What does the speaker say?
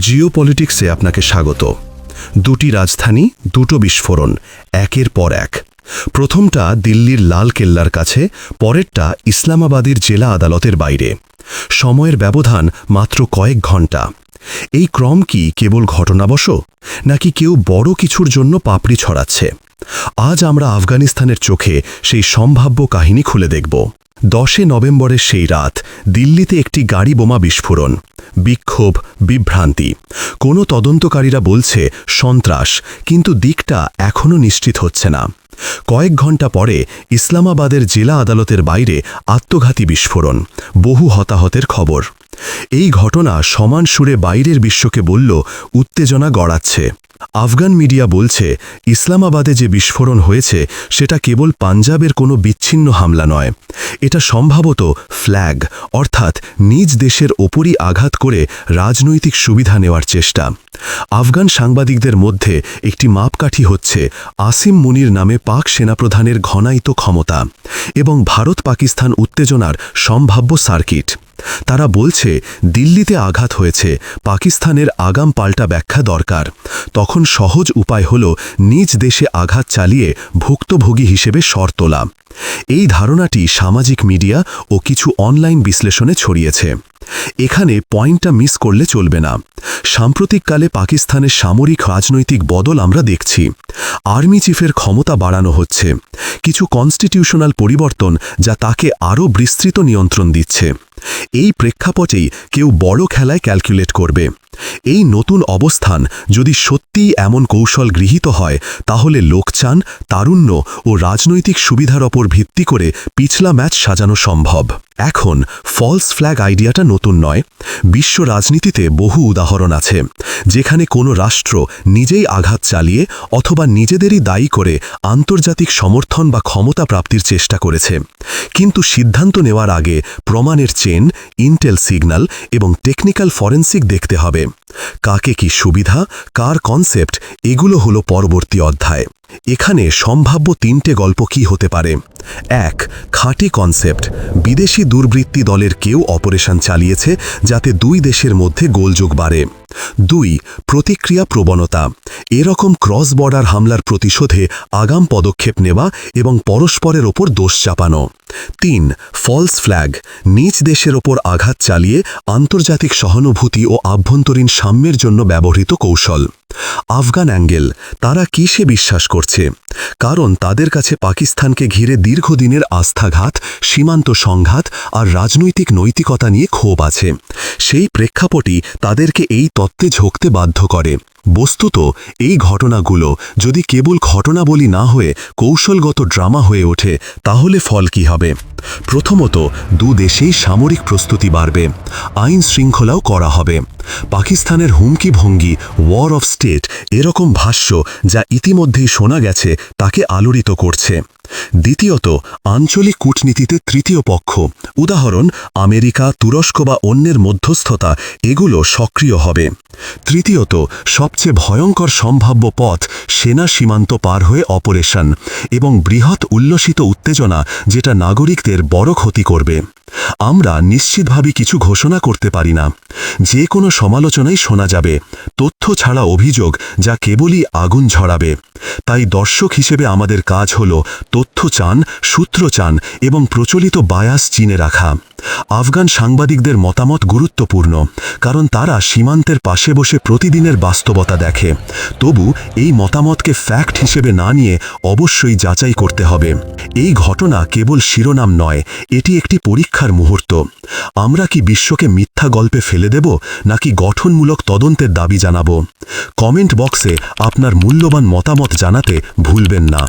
জিওপলিটিক্সে আপনাকে স্বাগত। দুটি রাজধানী, দুটো বিস্ফোরণ, একের পর এক। প্রথমটা দিল্লির লাল কেল্লার কাছে, পরেরটা ইসলামাবাদের জেলা আদালতের বাইরে। সময়ের ব্যবধান মাত্র কয়েক ঘণ্টা। এই ক্রম কি কেবল ঘটনাবশ, নাকি কেউ বড় কিছুর জন্য পাপড়ি ছড়াচ্ছে? আজ আমরা আফগানিস্তানের চোখে সেই সম্ভাব্য কাহিনী খুলে দেখব। দশে নভেম্বরের সেই রাত দিল্লিতে একটি গাড়ি বোমা বিস্ফোরণ, বিক্ষোভ, বিভ্রান্তি। কোনো তদন্তকারীরা বলছে, সন্ত্রাস, কিন্তু দিকটা এখনও নিশ্চিত হচ্ছে না। কয়েক ঘণ্টা পরে ইসলামাবাদের জেলা আদালতের বাইরে আত্মঘাতী বিস্ফোরণ, বহু হতাহতের খবর। এই ঘটনা সমান সুরে বাইরের বিশ্বকে বলল, উত্তেজনা গড়াচ্ছে। আফগান মিডিয়া বলছে, ইসলামাবাদে যে বিস্ফোরণ হয়েছে, সেটা কেবল পাঞ্জাবের কোনো বিচ্ছিন্ন হামলা নয়। এটা সম্ভবত ফ্ল্যাগ, অর্থাৎ নিজ দেশের ওপরই আঘাত করে রাজনৈতিক সুবিধা নেওয়ার চেষ্টা। আফগান সাংবাদিকদের মধ্যে একটি মাপকাঠি হচ্ছে আসিম মুনির নামে পাক সেনাপ্রধানের ঘনায়িত ক্ষমতা এবং ভারত পাকিস্তান উত্তেজনার সম্ভাব্য সার্কিট। তারা বলছে, দিল্লিতে আঘাত হয়েছে, পাকিস্তানের আগাম পাল্টা ব্যাখ্যা দরকার। তখন সহজ উপায় হল নিজ দেশে আঘাত চালিয়ে ভুক্তভোগী হিসেবে স্বর তোলা। এই ধারণাটি সামাজিক মিডিয়া ও কিছু অনলাইন বিশ্লেষণে ছড়িয়েছে। এখানে পয়েন্টটা মিস করলে চলবে না। সাম্প্রতিককালে পাকিস্তানের সামরিক রাজনৈতিক বদল আমরা দেখছি। আর্মি চিফের ক্ষমতা বাড়ানো হচ্ছে। কিছু কনস্টিটিউশনাল পরিবর্তন যা তাকে আরও বিস্তৃত নিয়ন্ত্রণ দিচ্ছে। এই প্রেক্ষাপটেই কেউ বড় খেলায় ক্যালকুলেট করবে। এই নতুন অবস্থান যদি সত্যিই এমন কৌশল গৃহীত হয়, তাহলে লোকচান, তারুণ্য ও রাজনৈতিক সুবিধার ওপর ভিত্তি করে পিছলা ম্যাচ সাজানো সম্ভব। এখন ফলস ফ্ল্যাগ আইডিয়াটা নতুন নয়। বিশ্ব রাজনীতিতে বহু উদাহরণ আছে, যেখানে কোনো রাষ্ট্র নিজেই আঘাত চালিয়ে অথবা নিজেদেরই দায়ী করে আন্তর্জাতিক সমর্থন বা ক্ষমতা প্রাপ্তির চেষ্টা করেছে। কিন্তু সিদ্ধান্ত নেওয়ার আগে প্রমাণের চেন ইন্টেল সিগন্যাল এবং টেকনিক্যাল ফরেন্সিক দেখতে হবে। কাকে কি সুবিধা, কার কনসেপ্ট এগুলো হলো পরবর্তী অধ্যায়। এখানে সম্ভাব্য তিনটে গল্প কি হতে পারে? এক, খাঁটি কনসেপ্ট বিদেশি দুর্বৃত্তি দলের কেউ অপারেশন চালিয়েছে যাতে দুই দেশের মধ্যে গোলযোগ বাড়ে। দুই, প্রতিক্রিয়া প্রবণতা। এরকম ক্রস বর্ডার হামলার প্রতিশোধে আগাম পদক্ষেপ নেওয়া এবং পরস্পরের ওপর দোষ চাপানো। তিন ফলস ফ্ল্যাগ নিজ দেশের ওপর আঘাত চালিয়ে আন্তর্জাতিক সহানুভূতি ও আভ্যন্তরীণ সাম্যের জন্য ব্যবহৃত কৌশল। আফগান অ্যাঙ্গেল, তারা কিসে বিশ্বাস করছে? কারণ তাদের কাছে পাকিস্তানকে ঘিরে দীর্ঘদিনের আস্থাঘাত, সীমান্ত সংঘাত আর রাজনৈতিক নৈতিকতা নিয়ে ক্ষোভ আছে। সেই প্রেক্ষাপটই তাদেরকে এই তত্ত্বে ঝোঁকতে বাধ্য করে। বস্তুত, এই ঘটনাগুলো যদি কেবল ঘটনাবলী না হয়ে কৌশলগত ড্রামা হয়ে ওঠে, তাহলে ফল কি হবে? প্রথমত, দু দেশেই সামরিক প্রস্তুতি বাড়বে। আইন শৃঙ্খলাও করা হবে। পাকিস্তানের হুমকি ভঙ্গি ওয়ার অফ স্টেট এরকম ভাষ্য যা ইতিমধ্যেই শোনা গেছে, তাকে আলোড়িত করছে। দ্বিতীয়ত, আঞ্চলিক কূটনীতিতে তৃতীয় পক্ষ। উদাহরণ, আমেরিকা, তুরস্ক বা অন্যের মধ্যস্থতা, এগুলো সক্রিয় হবে। তৃতীয়ত, সবচেয়ে ভয়ঙ্কর সম্ভাব্য পথ, সেনা সীমান্ত পার হয়ে অপারেশন এবং বৃহৎ উল্লসিত উত্তেজনা, যেটা নাগরিকদের বড় ক্ষতি করবে। আমরা নিশ্চিতভাবে কিছু ঘোষণা করতে পারি না। যে কোনো সমালোচনাই শোনা যাবে। তথ্য ছাড়া অভিযোগ যা কেবলই আগুন ঝরাবে। তাই দর্শক হিসেবে আমাদের কাজ হল তথ্য চান, সূত্র চান এবং প্রচলিত বায়াস চিনে রাখা। আফগান সাংবাদিকদের মতামত গুরুত্বপূর্ণ, কারণ তারা সীমান্তের পাশে বসে প্রতিদিনের বাস্তবতা দেখে। তবু এই মতামতকে ফ্যাক্ট হিসেবে না নিয়ে অবশ্যই যাচাই করতে হবে। এই ঘটনা কেবল শিরোনাম নয়, এটি একটি পরীক্ষার মুহূর্ত। আমরা কি বিশ্বকে মিথ্যা গল্পে ফেলে দেব, নাকি গঠনমূলক তদন্তের দাবি জানাব? কমেন্ট বক্সে আপনার মূল্যবান মতামত জানাতে ভুলবেন না।